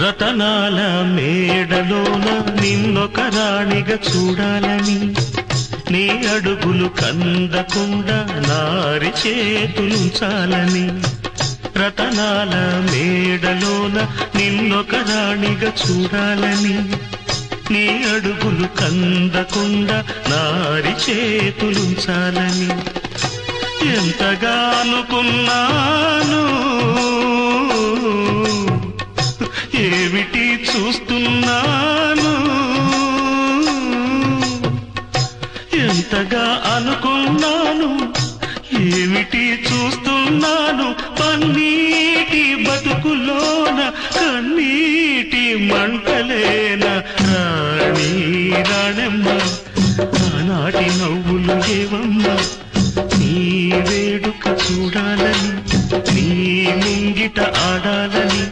రతనాల మేడలోన నిన్నొక రాణిగా చూడాలని నీ అడుగులు కందకుండా నారి చేతులుంచాలని రతనాల మేడలోన నిన్నొక రాణిగా చూడాలని నీ అడుగులు కందకుండా నారి చేతులుంచాలని ఎంతగా ఏమిటి చూస్తున్నాను? ఎంతగా అనుకున్నాను? ఏమిటి చూస్తున్నాను? పన్నీటి బతుకులోన కన్నీటి మంటలేన రాణి రాణమ్మ. నానాటి నవ్వులు ఏవమ్మా? నీ వేడుక చూడాలని నీ ముంగిట ఆడాలని